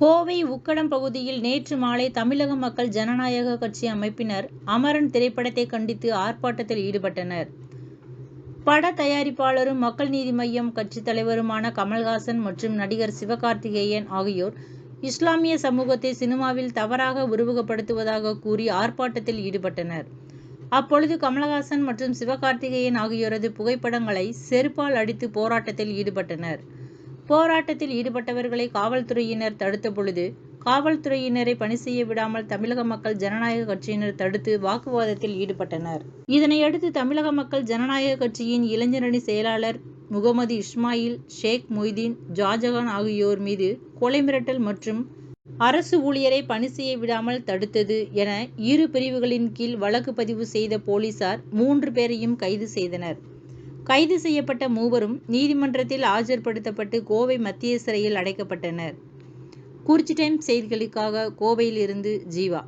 கோவை உக்கடம் பகுதியில் நேற்று மாலை தமிழக மக்கள் ஜனநாயக கட்சி அமைப்பினர் அமரன் திரைப்படத்தை கண்டித்து ஆர்ப்பாட்டத்தில் ஈடுபட்டனர். பட தயாரிப்பாளரும் மக்கள் நீதி மய்யம் கட்சி தலைவருமான கமல்ஹாசன் மற்றும் நடிகர் சிவகார்த்திகேயன் ஆகியோர் இஸ்லாமிய சமூகத்தை சினிமாவில் தவறாக உருவகப்படுத்துவதாக கூறி ஆர்ப்பாட்டத்தில் ஈடுபட்டனர். அப்பொழுது கமலஹாசன் மற்றும் சிவகார்த்திகேயன் ஆகியோரது புகைப்படங்களை செருப்பால் அடித்து போராட்டத்தில் ஈடுபட்டனர். போராட்டத்தில் ஈடுபட்டவர்களை காவல்துறையினர் தடுத்த பொழுது காவல்துறையினரை பணி செய்ய விடாமல் தமிழக மக்கள் ஜனநாயக கட்சியினர் தடுத்து வாக்குவாதத்தில் ஈடுபட்டனர். இதனையடுத்து தமிழக மக்கள் ஜனநாயக கட்சியின் இளைஞரணி செயலாளர் முகமது இஸ்மாயில், ஷேக் மொய்தீன், ஜாஜகான் ஆகியோர் மீது கொலை மிரட்டல் மற்றும் அரசு ஊழியரை பணி செய்ய விடாமல் தடுத்தது என இரு பிரிவுகளின் கீழ் வழக்கு பதிவு செய்த போலீசார் மூன்று பேரையும் கைது செய்தனர். கைது செய்யப்பட்ட மூவரும் நீதிமன்றத்தில் ஆஜர்படுத்தப்பட்டு கோவை மத்திய சிறையில் அடைக்கப்பட்டனர். குறிச்சி டைம் செய்திகளுக்காக கோவையில் இருந்து ஜீவா